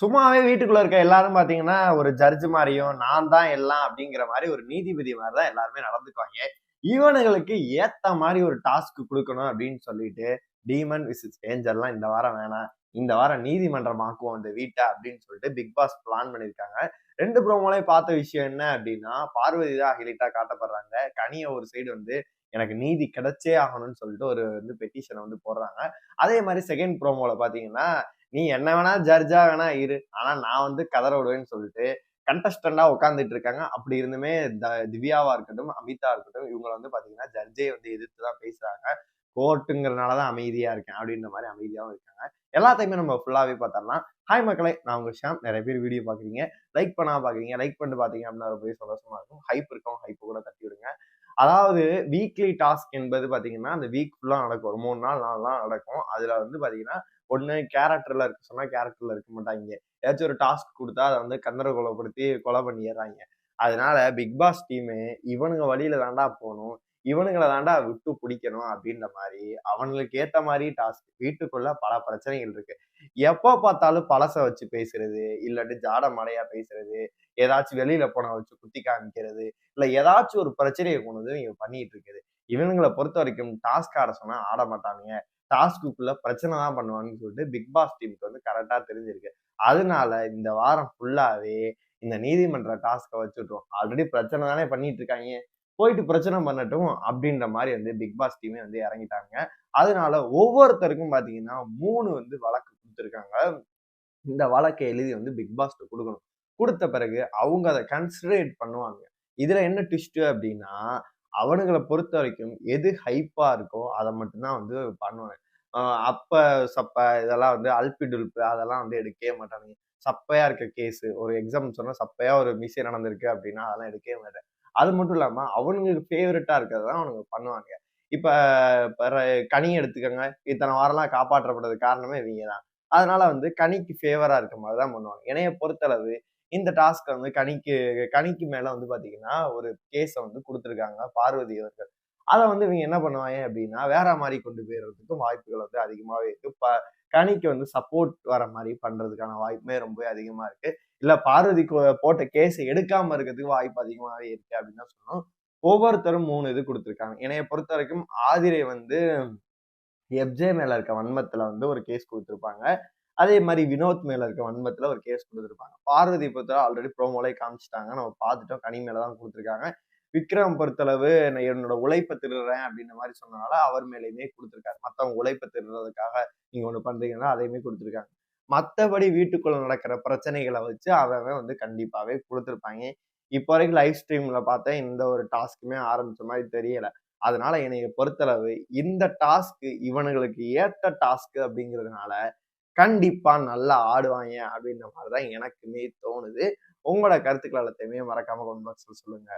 சும்மாவே வீட்டுக்குள்ள இருக்க எல்லாரும் பாத்தீங்கன்னா ஒரு ஜட்ஜ் மாதிரியும் நான் தான் எல்லாம் அப்படிங்கிற மாதிரி ஒரு நீதிபதி மாதிரி தான் எல்லாருமே நடந்துக்குவாங்க. இவனுங்களுக்கு ஏத்த மாதிரி ஒரு டாஸ்க் கொடுக்கணும் அப்படின்னு சொல்லிட்டு டீமன் விசிஸ் ஏஞ்சர்லாம் இந்த வாரம் வேணாம். இந்த வாரம் நீதிமன்றம் ஆக்குவோம் இந்த வீட்டை அப்படின்னு சொல்லிட்டு பிக் பாஸ் பிளான் பண்ணியிருக்காங்க ரெண்டு ப்ரோமோலே பார்த்த விஷயம் என்ன அப்படின்னா பார்வதி தான் ஹைலைட்டா காட்டப்படுறாங்க. கனிய ஒரு சைடு வந்து எனக்கு நீதி கிடைச்சே ஆகணும்னு சொல்லிட்டு ஒரு வந்து பெட்டிஷனை வந்து போடுறாங்க. அதே மாதிரி செகண்ட் ப்ரோமோல பாத்தீங்கன்னா நீ என்ன வேணா ஜட்ஜா வேணா இரு. ஆனா நான் வந்து கதற விடுவேன்னு சொல்லிட்டு கண்டஸ்டண்டா உட்காந்துட்டு இருக்காங்க. அப்படி இருந்துமே த- திவ்யாவா இருக்கட்டும் அமிதா இருக்கட்டும் இவங்களை வந்து பாத்தீங்கன்னா ஜட்ஜே வந்து எதிர்த்து தான் பேசுறாங்க. கோர்ட்டுங்கிறனாலதான் அமைதியா இருக்கேன் அப்படின்ற மாதிரி அமைதியாவும் இருக்காங்க. எல்லாத்தையுமே நம்ம ஃபுல்லாவே பார்த்தரலாம் ஹாய் மக்களை நான் உங்க ஷாம் நிறைய பேர் வீடியோ பாக்குறீங்க லைக் பண்ணா பாக்குறீங்க லைக் பண்ணிட்டு பாத்தீங்க அப்படின்னா ரொம்பவே சந்தோஷமா இருக்கும். ஹைப் இருக்கும் ஹைப்பு கூட தட்டி விடுங்க அதாவது வீக்லி டாஸ்க் என்பது பார்த்தீங்கன்னா அந்த வீக் ஃபுல்லாக நடக்கும். ஒரு மூணு நாள் நாலு நாள் நடக்கும். அதில் வந்து பார்த்தீங்கன்னா ஒன்று கேரக்டரில் இருக்க சொன்னால் கேரக்டரில் இருக்க மாட்டாங்க. ஏதாச்சும் ஒரு டாஸ்க் கொடுத்தா அதை வந்து கந்தரகோலப்படுத்தி கொலை பண்ணிடுறாங்க. அதனால பிக் பாஸ் டீமு இவனுங்க வழியில தாண்டா போகணும். இவனுங்களை தாண்டா விட்டு பிடிக்கணும் அப்படின்ற மாதிரி அவனுங்களுக்கு ஏத்த மாதிரி டாஸ்க் வீட்டுக்குள்ள பல பிரச்சனைகள் இருக்கு. எப்போ பார்த்தாலும் பழசை வச்சு பேசுறது இல்லாட்டி ஜாட மடையா பேசுறது ஏதாச்சும் வெளியில போன வச்சு குத்தி காமிக்கிறது இல்ல ஏதாச்சும் ஒரு பிரச்சனையை கொண்டு வந்து இவங்க பண்ணிட்டு இருக்குது. இவனுங்களை பொறுத்த வரைக்கும் டாஸ்க் ஆட சொன்னா ஆட மாட்டானுங்க. டாஸ்க்குள்ள பிரச்சனை தான் பண்ணுவாங்கன்னு சொல்லிட்டு பிக் பாஸ் டீமுக்கு வந்து கரெக்டா தெரிஞ்சிருக்கு. அதனால இந்த வாரம் ஃபுல்லாவே இந்த நீதிமன்ற டாஸ்க்கை வச்சுட்டோம். ஆல்ரெடி பிரச்சனை தானே பண்ணிட்டு இருக்காங்க. போயிட்டு பிரச்சனை பண்ணட்டும் அப்படின்ற மாதிரி வந்து பிக் பாஸ் டீமே வந்து இறங்கிட்டாங்க. அதனால ஒவ்வொருத்தருக்கும் பாத்தீங்கன்னா மூணு வந்து வழக்கு கொடுத்துருக்காங்க. இந்த வழக்கை எழுதி வந்து பிக் பாஸ்ட்டு கொடுக்கணும். கொடுத்த பிறகு அவங்க அதை கன்சிடரேட் பண்ணுவாங்க. இதுல என்ன ட்விஸ்ட் அப்படின்னா அவனுங்களை பொறுத்த வரைக்கும் எது ஹைப்பா இருக்கோ அதை மட்டும்தான் வந்து பண்ணுவாங்க. அப்ப சப்ப இதெல்லாம் வந்து அல்பிடுல்பு அதெல்லாம் வந்து எடுக்கவே மாட்டானுங்க. சப்பையா இருக்க கேஸ் ஒரு எக்ஸாம் சொன்னா சப்பையா ஒரு மிஸ்ஸே நடந்திருக்கு அப்படின்னா அதெல்லாம் எடுக்கவே மாட்டேன் அது மட்டும் இல்லாம அவனுங்களுக்கு ஃபேவரட்டா இருக்கிறது தான் அவனுங்க பண்ணுவாங்க இப்ப கனி எடுத்துக்கோங்க. இத்தனை வாரம்லாம் காப்பாற்றப்பட்டது காரணமே இவங்க தான் அதனால வந்து கனிக்கு ஃபேவரா இருக்க மாதிரி தான் பண்ணுவாங்க என்னைய பொறுத்தளவு இந்த டாஸ்க் வந்து கனிக்கு கனிக்கு மேல வந்து பாத்தீங்கன்னா ஒரு கேஸை வந்து கொடுத்துருக்காங்க பார்வதி அவர்கள். அதை வந்து இவங்க என்ன பண்ணுவாங்க அப்படின்னா வேற மாதிரி கொண்டு போயிடுறதுக்கும் வாய்ப்புகள் வந்து அதிகமாகவே இருக்கு. இப்போ கனிக்கு வந்து சப்போர்ட் வர மாதிரி பண்றதுக்கான வாய்ப்புமே ரொம்ப அதிகமா இருக்கு. இல்ல பார்வதி போட்ட கேஸ் எடுக்காம இருக்கிறதுக்கு வாய்ப்பு அதிகமாகவே இருக்கு அப்படின்னு தான் சொன்னோம் ஒவ்வொருத்தரும் மூணு இது கொடுத்துருக்காங்க. என்னைய பொறுத்த வரைக்கும் ஆதிரை வந்து எப்ஜே மேல இருக்க வன்மத்துல வந்து ஒரு கேஸ் கொடுத்துருப்பாங்க. அதே மாதிரி வினோத் மேல இருக்க வன்மத்துல ஒரு கேஸ் கொடுத்துருப்பாங்க. பார்வதி பொறுத்தவரை ஆல்ரெடி ப்ரோமோலே காமிச்சிட்டாங்க. நம்ம பார்த்துட்டோம். கனி மேல தான் கொடுத்துருக்காங்க. விக்ரம் பொறுத்தளவு நான் என்னோட உழைப்பை திருடுறேன் அப்படின்ற மாதிரி சொன்னனால அவர் மேலேயுமே கொடுத்துருக்காரு. மற்றவங்க உழைப்பை திருடுறதுக்காக நீங்கள் ஒன்று பண்றீங்கன்னா அதையுமே கொடுத்துருக்காங்க. மற்றபடி வீட்டுக்குள்ள நடக்கிற பிரச்சனைகளை வச்சு அவன் வந்து கண்டிப்பாகவே கொடுத்துருப்பாங்க. இப்போ வரைக்கும் லைவ் ஸ்ட்ரீம்ல பார்த்தேன் இந்த ஒரு டாஸ்க்குமே ஆரம்பிச்ச மாதிரி தெரியல. அதனால என்னைய பொறுத்தளவு இந்த டாஸ்க் இவனுங்களுக்கு ஏற்ற டாஸ்க் அப்படிங்கிறதுனால கண்டிப்பா நல்லா ஆடுவாங்க அப்படின்ற மாதிரிதான் எனக்குமே தோணுது. உங்களோட கருத்துக்கள் எல்லாத்தையுமே மறக்காம கொண்டு சொல்லுங்க.